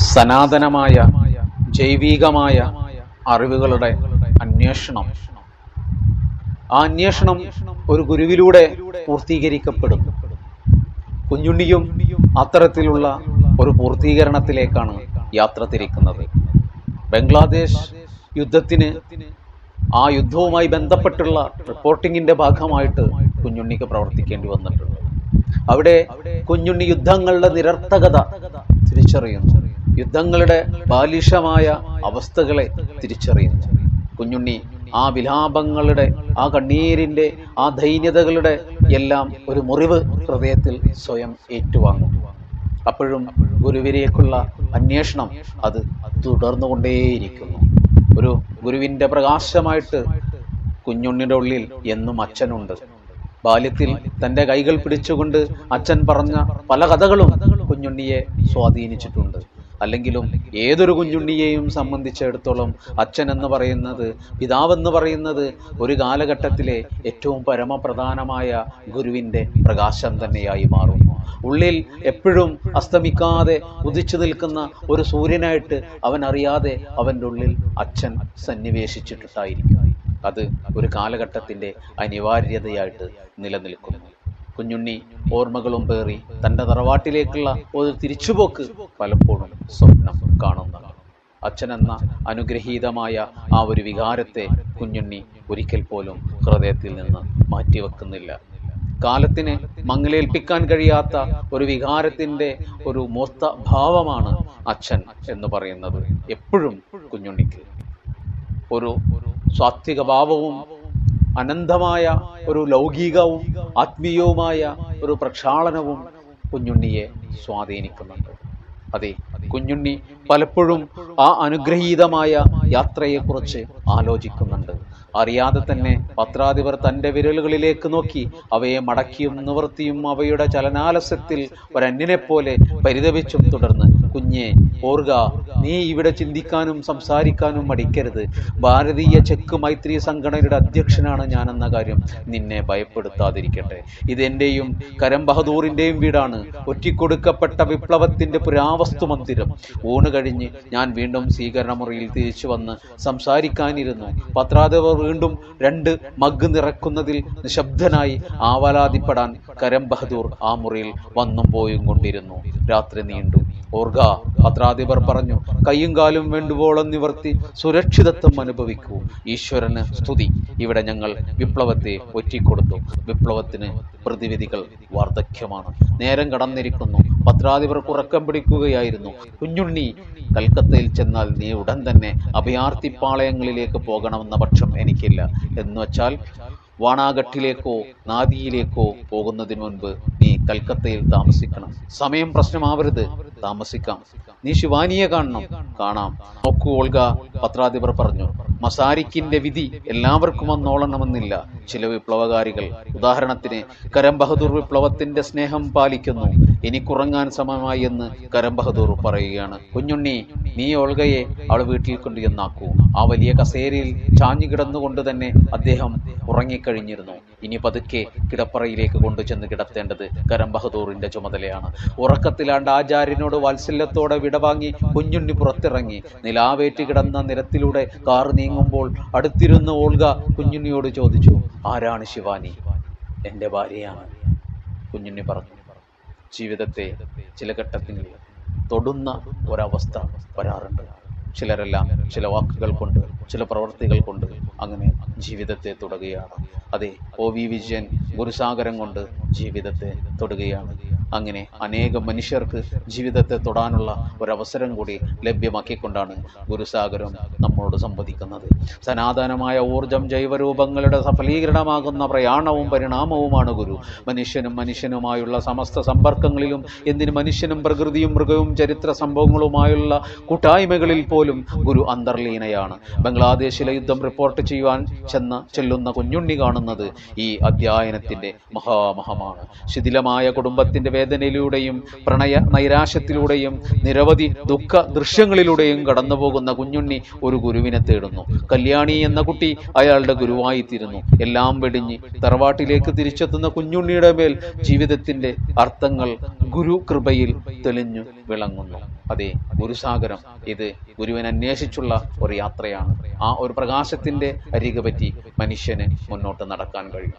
സനാതനമായ ജൈവികമായ അറിവുകളുടെ അന്വേഷണം. ആ അന്വേഷണം ഒരു ഗുരുവിലൂടെ പൂർത്തീകരിക്കപ്പെടും. കുഞ്ഞുണ്ണിയും അത്തരത്തിലുള്ള ഒരു പൂർത്തീകരണത്തിലേക്കാണ് യാത്ര തിരിക്കുന്നത്. ബംഗ്ലാദേശ് യുദ്ധത്തിന് ആ യുദ്ധവുമായി ബന്ധപ്പെട്ടുള്ള റിപ്പോർട്ടിങ്ങിന്റെ ഭാഗമായിട്ട് കുഞ്ഞുണ്ണിക്ക് പ്രവർത്തിക്കേണ്ടി വന്നിട്ടുണ്ട്. അവിടെ കുഞ്ഞുണ്ണി യുദ്ധങ്ങളുടെ നിരർത്ഥകത തിരിച്ചറിയുന്നു. യുദ്ധങ്ങളുടെ ബാലിഷമായ അവസ്ഥകളെ തിരിച്ചറിയുന്നു. കുഞ്ഞുണ്ണി ആ വിലാപങ്ങളുടെ ആ കണ്ണീരിന്റെ ആ ദൈന്യതകളുടെ എല്ലാം ഒരു മുറിവ് ഹൃദയത്തിൽ സ്വയം ഏറ്റുവാങ്ങും. അപ്പോഴും ഗുരുവിലേക്കുള്ള അന്വേഷണം അത് തുടർന്നുകൊണ്ടേയിരിക്കുന്നു. ഒരു ഗുരുവിന്റെ പ്രകാശമായിട്ട് കുഞ്ഞുണ്ണിയുടെ ഉള്ളിൽ എന്നും അച്ഛനുണ്ട്. ബാല്യത്തിൽ തന്റെ കൈകൾ പിടിച്ചുകൊണ്ട് അച്ഛൻ പറഞ്ഞ പല കഥകളും കുഞ്ഞുണ്ണിയെ സ്വാധീനിച്ചിട്ടുണ്ട്. അല്ലെങ്കിലും ഏതൊരു കുഞ്ഞുണ്ണിയെയും സംബന്ധിച്ചിടത്തോളം അച്ഛൻ എന്ന് പറയുന്നത് പിതാവെന്ന് പറയുന്നത് ഒരു കാലഘട്ടത്തിലെ ഏറ്റവും പരമപ്രധാനമായ ഗുരുവിന്റെ പ്രകാശം തന്നെയായി മാറും. ഉള്ളിൽ എപ്പോഴും അസ്തമിക്കാതെ ഉദിച്ചു നിൽക്കുന്ന ഒരു സൂര്യനായിട്ട് അവൻ അറിയാതെ അവന്റെ ഉള്ളിൽ അച്ഛൻ സന്നിവേശിച്ചിട്ടുണ്ടായിരിക്കും. അത് ഒരു കാലഘട്ടത്തിന്റെ അനിവാര്യതയായിട്ട് നിലനിൽക്കുന്നു. കുഞ്ഞുണ്ണി ഓർമ്മകളും പേറി തന്റെ തറവാട്ടിലേക്കുള്ള ഒരു തിരിച്ചുപോക്ക് പലപ്പോഴും സ്വപ്നം കാണുന്നതാണ്. അച്ഛനെന്ന അനുഗ്രഹീതമായ ആ ഒരു വികാരത്തെ കുഞ്ഞുണ്ണി ഒരിക്കൽ പോലും ഹൃദയത്തിൽ നിന്ന് മാറ്റിവെക്കുന്നില്ല. കാലത്തിന് മങ്ങലേൽപ്പിക്കാൻ കഴിയാത്ത ഒരു വികാരത്തിന്റെ ഒരു മോസ്ത ഭാവമാണ് അച്ഛൻ എന്ന് പറയുന്നത് എപ്പോഴും കുഞ്ഞുണ്ണിക്ക്. ഒരു സ്വാത്വിക ഭാവവും അനന്തമായ ഒരു ലൗകികവും ആത്മീയവുമായ ഒരു പ്രക്ഷാളനവും കുഞ്ഞുണ്ണിയെ സ്വാധീനിക്കുന്നുണ്ട്. അതെ കുഞ്ഞുണ്ണി പലപ്പോഴും ആ അനുഗ്രഹീതമായ യാത്രയെക്കുറിച്ച് ആലോചിക്കുന്നുണ്ട്. അറിയാതെ തന്നെ പത്രാധിപർ തന്റെ വിരലുകളിലേക്ക് നോക്കി അവയെ മടക്കിയും നിവർത്തിയും അവയുടെ ചലനാലസ്യത്തിൽ ഒരന്യനെ പോലെ പരിതപിച്ചും തുടർന്ന് കുഞ്ഞെ ഓർഗ നീ ഇവിടെ ചിന്തിക്കാനും സംസാരിക്കാനും മടിക്കരുത്. ഭാരതീയ ചെക്ക് മൈത്രി സംഘടനയുടെ അധ്യക്ഷനാണ് ഞാനെന്ന കാര്യം നിന്നെ ഭയപ്പെടുത്താതിരിക്കട്ടെ. ഇതെന്റെയും കരം ബഹദൂറിന്റെയും വീടാണ്. ഒറ്റിക്കൊടുക്കപ്പെട്ട വിപ്ലവത്തിന്റെ പുരാവസ്തു മന്ദിരം ഊണ് കഴിഞ്ഞ് ഞാൻ വീണ്ടും സ്വീകരണ മുറിയിൽ തിരിച്ചു വന്ന് സംസാരിക്കാനിരുന്നു. പത്രാധിപർ വീണ്ടും രണ്ട് മഗ് നിറക്കുന്നതിൽ നിശബ്ദനായി ആവലാതിപ്പെടാൻ കരം ബഹദൂർ ആ മുറിയിൽ വന്നും പോയും കൊണ്ടിരുന്നു. രാത്രി നീണ്ടു. ഓർഗ പത്രാധിപർ പറഞ്ഞു കയ്യും കാലും വേണ്ടുവോളം നിവർത്തി സുരക്ഷിതത്വം അനുഭവിക്കൂ. ഈശ്വരന് സ്തുതി. ഇവിടെ ഞങ്ങൾ വിപ്ലവത്തെ ഒറ്റിക്കൊടുത്തു. വിപ്ലവത്തിന് പ്രതിവിധികൾ വാർദ്ധക്യമാണ്. നേരം കടന്നിരിക്കുന്നു. പത്രാധിപർ ഉറക്കം പിടിക്കുകയായിരുന്നു. കുഞ്ഞുണ്ണി കൽക്കത്തയിൽ ചെന്നാൽ നീ ഉടൻ തന്നെ അഭയാർത്ഥിപ്പാളയങ്ങളിലേക്ക് പോകണമെന്ന പക്ഷം എനിക്കില്ല. എന്ന് വെച്ചാൽ വാണാഘട്ടിലേക്കോ നാദിയിലേക്കോ പോകുന്നതിന് മുൻപ് നീ കൽക്കത്തയിൽ താമസിക്കണം. സമയം പ്രശ്നമാവരുത്. താമസിക്കാം. നീ ശിവാനിയെ കാണണം. കാണാം. നോക്കൂ ഓൾഗ പത്രാധിപർ പറഞ്ഞു മസാരിക്കിന്റെ വിധി എല്ലാവർക്കും വന്നോളണമെന്നില്ല. ചില വിപ്ലവകാരികൾ ഉദാഹരണത്തിന് കരം ബഹദൂർ വിപ്ലവത്തിന്റെ സ്നേഹം പാലിക്കുന്നു. എനിക്കുറങ്ങാൻ സമയമായി എന്ന് കരം ബഹദൂർ പറയുകയാണ്. കുഞ്ഞുണ്ണി നീ ഓൾഗയെ അവൾ വീട്ടിൽ കൊണ്ടു ചെന്നാക്കൂ ആ വലിയ കസേരയിൽ ചാഞ്ഞു കിടന്നുകൊണ്ട് തന്നെ അദ്ദേഹം ഉറങ്ങിക്കഴിഞ്ഞിരുന്നു. ഇനി പതുക്കെ കിടപ്പറയിലേക്ക് കൊണ്ടുചെന്ന് കിടത്തേണ്ടത് കരം ബഹദൂറിന്റെ ചുമതലയാണ്. ഉറക്കത്തിലാണ്ട് ആചാര്യനോട് വാത്സല്യത്തോടെ വിടവാങ്ങി കുഞ്ഞുണ്ണി പുറത്തിറങ്ങി. നിലാവേറ്റ് കിടന്ന നിരത്തിലൂടെ കാർ നീങ്ങുമ്പോൾ അടുത്തിരുന്ന ഓൾഗ കുഞ്ഞുണ്ണിയോട് ചോദിച്ചു ആരാണ് ശിവാനി? എന്റെ ഭാര്യയാണ് കുഞ്ഞുണ്ണി പറഞ്ഞു. ജീവിതത്തെ ചില ഘട്ടത്തിൽ തൊടുന്ന ഒരവസ്ഥ വരാറുണ്ട്. ചിലരെല്ലാം ചില വാക്കുകൾ കൊണ്ട് ചില പ്രവൃത്തികൾ കൊണ്ട് അങ്ങനെ ജീവിതത്തെ തൊടുകയാണ്. അതെ ഒ വി വിജയൻ ഗുരുസാഗരം കൊണ്ട് ജീവിതത്തെ തൊടുകയാണ്. അങ്ങനെ അനേകം മനുഷ്യർക്ക് ജീവിതത്തെ തൊടാനുള്ള ഒരവസരം കൂടി ലഭ്യമാക്കിക്കൊണ്ടാണ് ഗുരുസാഗരം നമ്മോട് സംവദിക്കുന്നത്. സനാതനമായ ഊർജം ജൈവരൂപങ്ങളുടെ സഫലീകരണമാകുന്ന പ്രയാണവും പരിണാമവുമാണ് ഗുരു. മനുഷ്യനും മനുഷ്യനുമായുള്ള സമസ്ത സമ്പർക്കങ്ങളിലും എന്തിന് മനുഷ്യനും പ്രകൃതിയും മൃഗവും ചരിത്ര സംഭവങ്ങളുമായുള്ള കൂട്ടായ്മകളിൽ പോലും ഗുരു അന്തർലീനയാണ്. ബംഗ്ലാദേശിലെ യുദ്ധം റിപ്പോർട്ട് ചെയ്യുവാൻ ചെന്ന ചെല്ലുന്ന കുഞ്ഞുണ്ണി കാണുന്നത് ഈ അധ്യയനത്തിന്റെ മഹാമഹമാണ്. ശിഥിലമായ കുടുംബത്തിന്റെ വേദനയിലൂടെയും പ്രണയ നൈരാശ്യത്തിലൂടെയും നിരവധി ദുഃഖ ദൃശ്യങ്ങളിലൂടെയും കടന്നു പോകുന്ന കുഞ്ഞുണ്ണി ഒരു ഗുരുവിനെ തേടുന്നു. കല്യാണി എന്ന കുട്ടി അയാളുടെ ഗുരുവായിത്തീരുന്നു. എല്ലാം വെടിഞ്ഞ് തറവാട്ടിലേക്ക് തിരിച്ചെത്തുന്ന കുഞ്ഞുണ്ണിയുടെ മേൽ ജീവിതത്തിന്റെ അർത്ഥങ്ങൾ ഗുരു കൃപയിൽ തെളിഞ്ഞു വിളങ്ങുന്നു. അതെ ഗുരുസാഗരം. ഇത് ഗുരുവൻ അന്വേഷിച്ചുള്ള ഒരു യാത്രയാണ്. ആ ഒരു പ്രകാശത്തിന്റെ അരികെ പറ്റി മനുഷ്യന് മുന്നോട്ട് നടക്കാൻ കഴിയും.